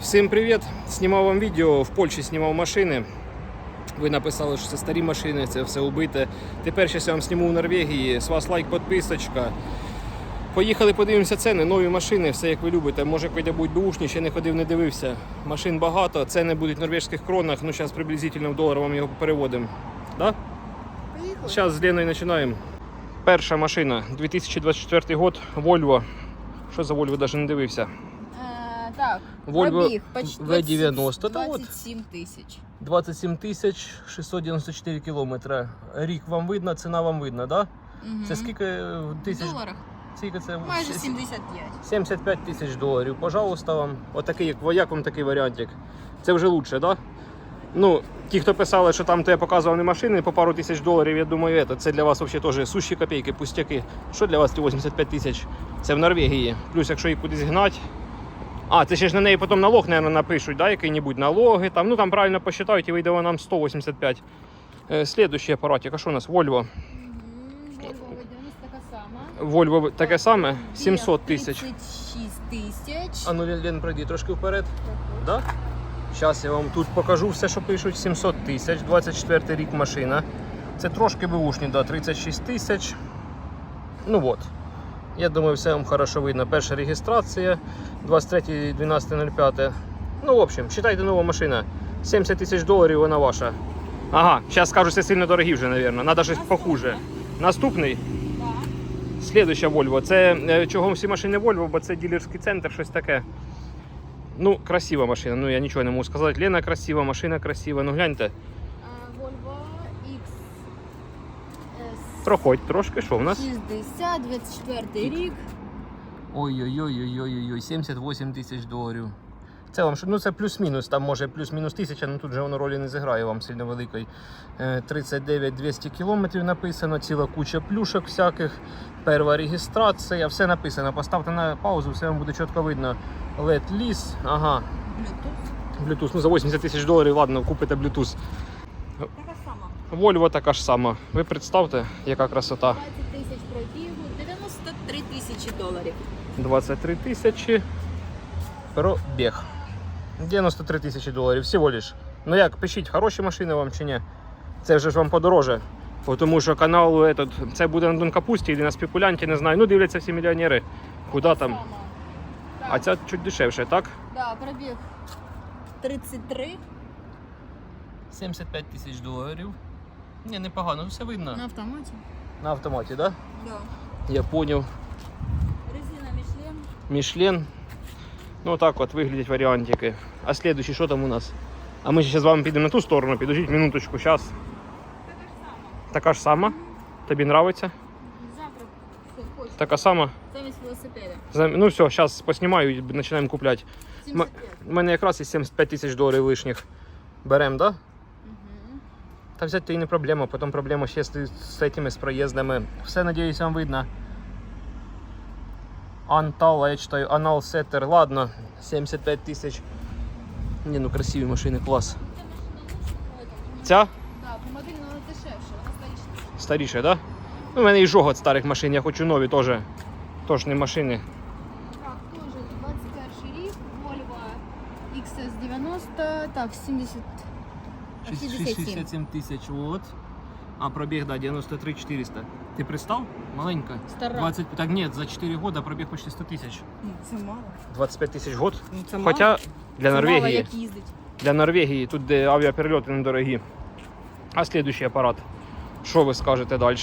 Всім привіт! Знімав вам відео, в Польщі знімав машини. Ви написали, що це старі машини, це все убите. Тепер зараз я вам зніму в Норвегії. З вас лайк, підписочка. Поїхали, подивимося ціни, нові машини, все як ви любите. Може, коли будуть бушні, ще не ходив, не дивився. Машин багато, ціни будуть в норвежських кронах, ну зараз приблизительно в долар вам його переводимо. Да? Поїхали. Зараз з Леною починаємо. Перша машина, 2024 год, Volvo. Що за Volvo, навіть не дивився. Е, так, Volvo пробіг почти V90, та от. 27 тисяч. 27 тисяч 694 кілометри. Рік вам видно, ціна вам видно, да? Мгм. Це скільки В тисяч? доларах? Скільки це? Майже 75. 75 тисяч доларів. Пожалуйста, вам. Отакий, як, як вам такий варіантик? Це вже лучше, да? Ну, ті, хто писали, що там то я показував не машини по пару тисяч доларів, я думаю, это, це для вас взагалі теж сущі копійки, пустяки. Що для вас ті 85 тисяч? Це в Норвегії. Плюс, якщо її кудись гнать. А, це ще ж на неї потім налог, мабуть, напишуть, да, який-небудь налоги. Там, ну там правильно посчитають і вийде вона нам 185. Е, Слідуючий апаратик, а що у нас? Volvo. Мгм. Volvo V90 така сама. Volvo таке саме, 700 тисяч. 36 тисяч. А ну Лен, Лен, пройди трошки вперед. Да? Зараз я вам тут покажу все, що пишуть. 700 тисяч, 24 рік машина. Це трошки бушні, да, 36 тисяч. Ну от. Я думаю, все вам хорошо видно. Перша реєстрація 23.12.05. Ну, в общем, считайте нова машина. 70 тисяч доларів вона ваша. Ага, зараз скажу, це сильно дорогі вже, мабуть. Надо щось похуже. Наступний. Да. Volvo. Це е, чого всі машини Volvo, бо це дилерський центр, щось таке. Ну, красива машина. Ну я нічого не можу сказати. Лена красива, машина красива. Ну гляньте. Е, Volvo X Проходь трошки, що в нас? 60, 24 рік. Ой-ой-ой-ой-ой-ой, 78 тисяч доларів. Це вам що- ну це плюс-мінус, там може плюс-мінус тисяча, ну тут же воно ролі не зіграє вам сильно великої. Е, 39 200 кілометрів написано, ціла куча плюшок всяких, перша реєстрація, все написано. Поставте на паузу, все вам буде чітко видно. LED ліс, ага, Bluetooth. Bluetooth, ну за 80 тисяч доларів, ладно, купите Bluetooth. Така сама. Volvo така ж сама. Ви представте, яка красота. 20 тисяч пробігу, 93 тисячі доларів. 23 тисячі пробіг. 93 тисячі доларів всього лиш. Ну як, пишіть, хороші машини вам чи ні? Це вже ж вам подороже. Бо Тому що канал этот, це буде на Донкапусті або на спекулянті, не знаю. Ну, дивляться всі мільйонери. Куди там? А ця чуть дешевше, так? Да, пробіг 33 75 тисяч доларів. Ні, непогано, все видно. на автоматі. На автоматі, так? Да. Да? Я поняв. Резина Мішлен. Мішлен. Ну так от виглядять варіантики. А слідуючий, що там у нас? А ми ще з вами підемо на ту сторону, підождіть минуточку, зараз. Така ж сама. Така ж сама. Тобі нравиться? Завтра хочеш. Така сама. Замість велосипеда. Ну все, зараз поснімаю і починаємо купляти. У мене якраз є 75 тисяч доларів лишніх. Беремо, так? Да? Та взяти то і не проблема, потім проблема ще з, з цими з проїздами. Все, надіюсь, вам видно. Антал, я читаю, Анал Сеттер, ладно, 75 тисяч. Ні, ну красиві машини, клас. Ця Так, по моделі вона дешевше, вона старіша. старіша, да? Ну, у мене і жого від старих машин, я хочу нові теж. Тож не машини. Так, теж 21 рік, Volvo XS90, так, 70... 67. тисяч, от. А пробіг, да, 93 400. Ти пристав? Маленька. Стара. 20, так ні, за 4 года пробіг почти 100 тисяч. Ну, це мало. 25 тисяч год. Ну, це мало. Хоча для Це мало, як їздить. для Норвегії тут де авіаперельоти недорогі. А слідуючий апарат. Що ви скажете далі?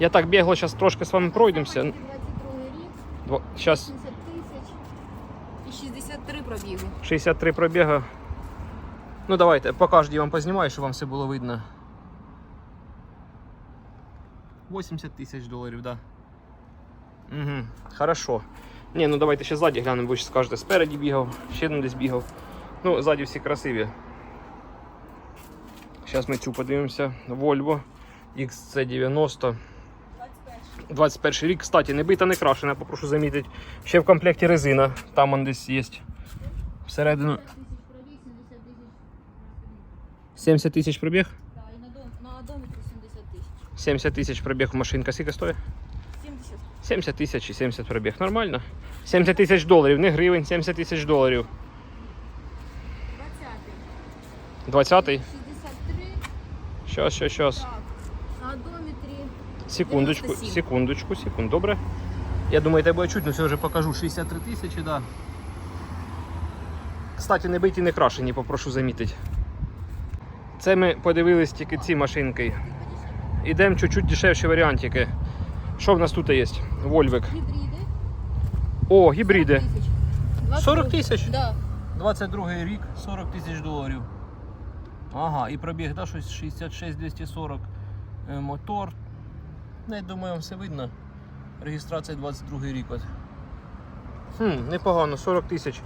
Я так бігло, зараз трошки з вами пройдемося. 22 рік, Зараз 70 тисяч і 63 пробігу. 63 пробіга. Ну давайте, по вам познімаю, щоб вам все було видно. 80 тисяч доларів, да. Угу, хорошо. Ні, ну давайте ще ззаді глянемо, ви ще скажете, спереді бігав, ще один десь бігав. Ну, ззаді всі красиві. Зараз ми цю подивимося. Volvo XC90. 21. 21 рік, кстати, не бита, не крашена, попрошу замітити. Ще в комплекті резина, там он десь є. Всередину 50 тисяч пробіг, 70 тисяч. 70 тисяч пробіг. Так, і на, дом, на одометрі 70 тисяч. 70 тисяч пробіг машинка. Скільки стоїть? 70. 70 тисяч і 70 пробіг. Нормально. 70 тисяч доларів, не гривень, 70 тисяч доларів. 20-й. 63. Щас, щас, щас. Так. На одометрі. Секундочку, 97. секундочку, секунду. Добре. Я думаю, тебе буде чутно, все вже покажу. 63 тисячі, да. Кстати, не биті, не крашені, попрошу замітити. Це ми подивились тільки ці машинки. Ідемо чуть-чуть дешевші варіантики. Що в нас тут є? Вольвик. Гібриди. О, гібриди. 40 40 тисяч? Да. 22 рік, 40 тисяч доларів. Ага, і пробіг, да, щось 66 240 е, мотор. Я думаю, вам все видно. Реєстрація 22 рік. От. Хм, непогано, 40 тисяч.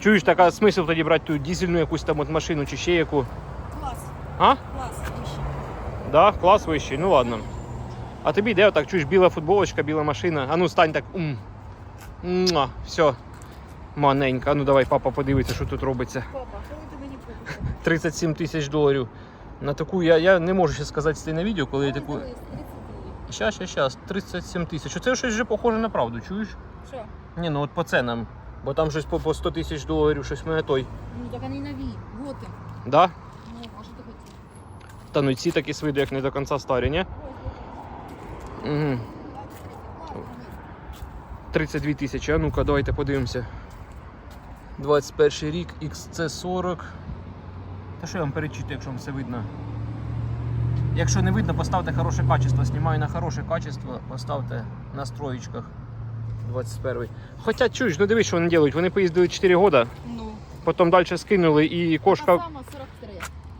Чуєш, така смисл тоді брати ту дізельну якусь там от машину чи ще яку. А? Клас. вище. Да, клас вищий, ну ладно. А тобі йде отак, чуєш, біла футболочка, біла машина. А ну стань так. Ум. Муа, все. Маненька. А ну давай, папа, подивиться, що тут робиться. Папа, коли ти мені купиш? 37 тисяч доларів. На таку я, я не можу ще сказати це на відео, коли я таку. Дивись, 39. Щас, щас, щас, 37 тисяч. Оце щось вже похоже на правду, чуєш? Що? Ні, ну от по ценам. Бо там щось по, по 100 тисяч доларів, щось мене той. Ну так вони нові. Він. Да? Ну, а що ти хотів? Та ну і ці такі з виду, як не до кінця старі, ні? Угу. 32 тисячі. А ну-ка, давайте подивимося. 21 рік, XC40. Та що я вам перечитаю, якщо вам все видно? Якщо не видно, поставте хороше качество. Знімаю на хороше качество, поставте на строєчках. 21. Хоча чуєш, ну дивись, що вони роблять. Вони поїздили 4 роки, Ну, потім далі скинули і кошка. така сама 43.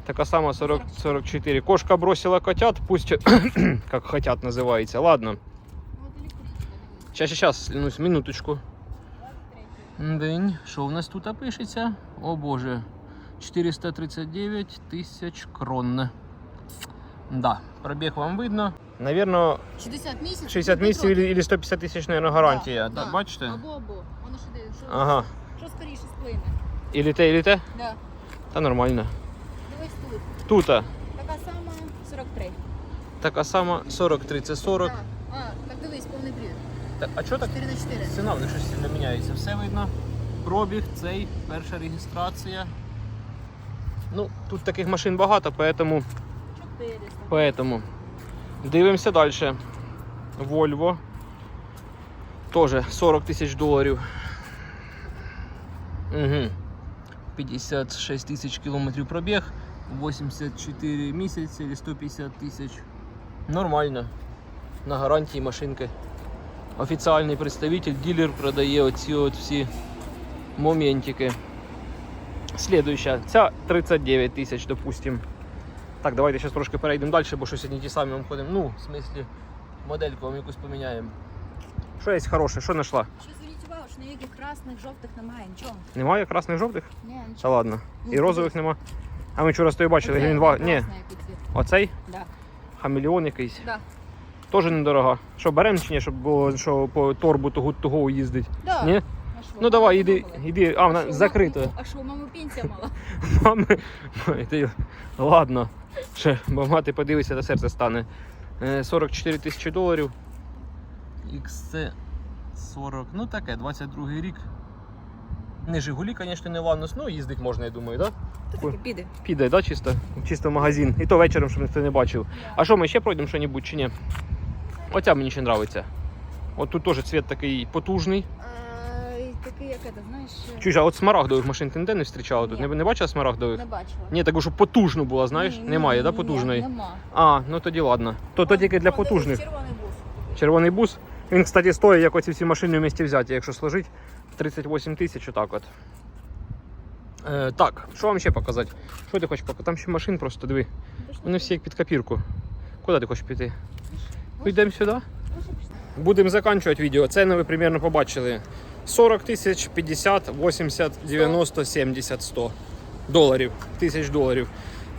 Така сама 40, 44. Кошка бросила котят, пусть как хотят називається. Ладно. Ну, от електричка, дивись. Сейчас, сейчас, ну, минуточку. 23. День. Що в нас тут пишеться? О боже. 439 тисяч крон. Да, пробіг вам видно. Навірно, 60 місяців. 60 ну, місяців п'ятьсот. или 150 тисяч, наверное, гарантія. Да, Так, бачите? Або або. Воно що де, що, Ага. що скоріше сплине. Ілі те, ілі те? Да. Та нормально. Дивись тут. Тут Така сама 43. така сама 43, це 40. Так. А, так дивись, повний привід. Так, а чого так 4 на 4. Ціна в них щось сильно міняється. Все видно. Пробіг, цей, перша реєстрація. Ну, тут таких машин багато, поэтому, 400. поэтому. Дивимося далі. Volvo. Тоже 40 тисяч доларів. Угу. 56 тисяч кілометрів пробіг. 84 місяці или 150 тисяч. Нормально. На гарантії машинки. Офіціальний представитель, дилер продає оці от всі моментики. Слідуюча. Ця 39 тисяч, допустим. Так, давайте зараз трошки перейдемо далі, бо щось одні ті самі вам ходимо. Ну, в смислі, модельку вам якусь поміняємо. Що є хороше? Що знайшла? Що зверніть увагу, що ніяких красних, жовтих немає, нічого. Немає красних жовтих? Ні, Та ладно. Ну, І розових нема. А ми вчора з тобою бачили, Оце класний, Ні, який цвіт. оцей Да. хамелеон якийсь. Да. Теж недорого. Що беремо чи ні, щоб було що по торбу того того їздить? Да. Ні? А що, Ну давай, мама іди, подумала? іди. А, вона що, закрита. мама- А що, у мами пенсія мала? Мами, Ой, ти- ладно, ще, бо мати подивиться, та серце стане. Е, 44 тисячі доларів. XC 40, ну таке, 22 рік. Не Жигулі, звісно, не Ланус, ну їздить можна, я думаю, так? Да? Таке піде. Піде, да, чисто? Чисто в магазин. І то вечором, щоб ніхто не бачив. А що, ми ще пройдемо що-небудь чи ні? Оця мені ще подобається. От тут теж цвіт такий потужний. Такий, як це, знаєш, Чуєш, а от смарагдових машин ти ніде не зустрічала тут? Не, не бачила смарагдових? не бачила. Ні, таку, щоб потужну була, знаєш? Ні, Немає, ні, да, ні, потужної? Нема. А, ну тоді ладно. То, то тільки для потужних. Червоний бус. Червоний бус. Він, кстати, стоїть, як оці всі машини в місті взяті, якщо сложить, 38 тисяч, отак от. Е, так, що вам ще показати? Що ти хочеш показати? Там ще машин просто, диви. Вони всі як під копірку. Куди ти хочеш піти? Йдемо сюди. Будемо закінчувати відео. Ціни ви примерно побачили. 40 тисяч, 50, 80, 90, 70, 100 доларів. Тисяч доларів.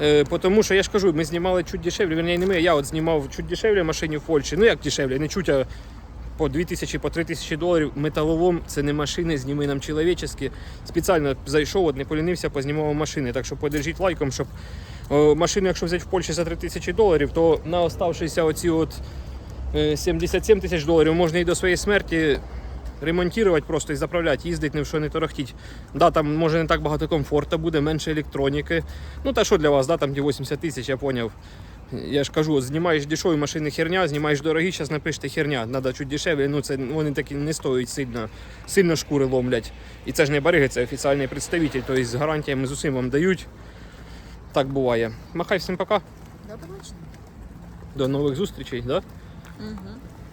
Е, тому що я ж кажу, ми знімали чуть дешевле. Верні, не ми, я от знімав чуть дешевле машині в Польщі. Ну як дешевле, не чуть, а по 2 тисячі, по 3 тисячі доларів. Металолом це не машини, зніми нам чоловічески. Спеціально зайшов, от не полінився, познімав машини. Так що подержіть лайком, щоб о, машину, якщо взяти в Польщі за 3 тисячі доларів, то на оставшися оці от е, 77 тисяч доларів можна і до своєї смерті ремонтувати просто і заправляти, їздити ні в що не торохтіть. Да, там може не так багато комфорту буде, менше електроніки. Ну та що для вас, да, там ті 80 тисяч, я поняв. Я ж кажу, знімаєш дешеві машини херня, знімаєш дорогі, зараз напишете херня, треба чуть дешевле. Ну це вони такі не стоять сильно, сильно шкури ломлять. І це ж не бариги, це офіційний представитель, тобто з гарантіями з усім вам дають. Так буває. Махай всім пока. До побачення. До нових зустрічей, да? Угу.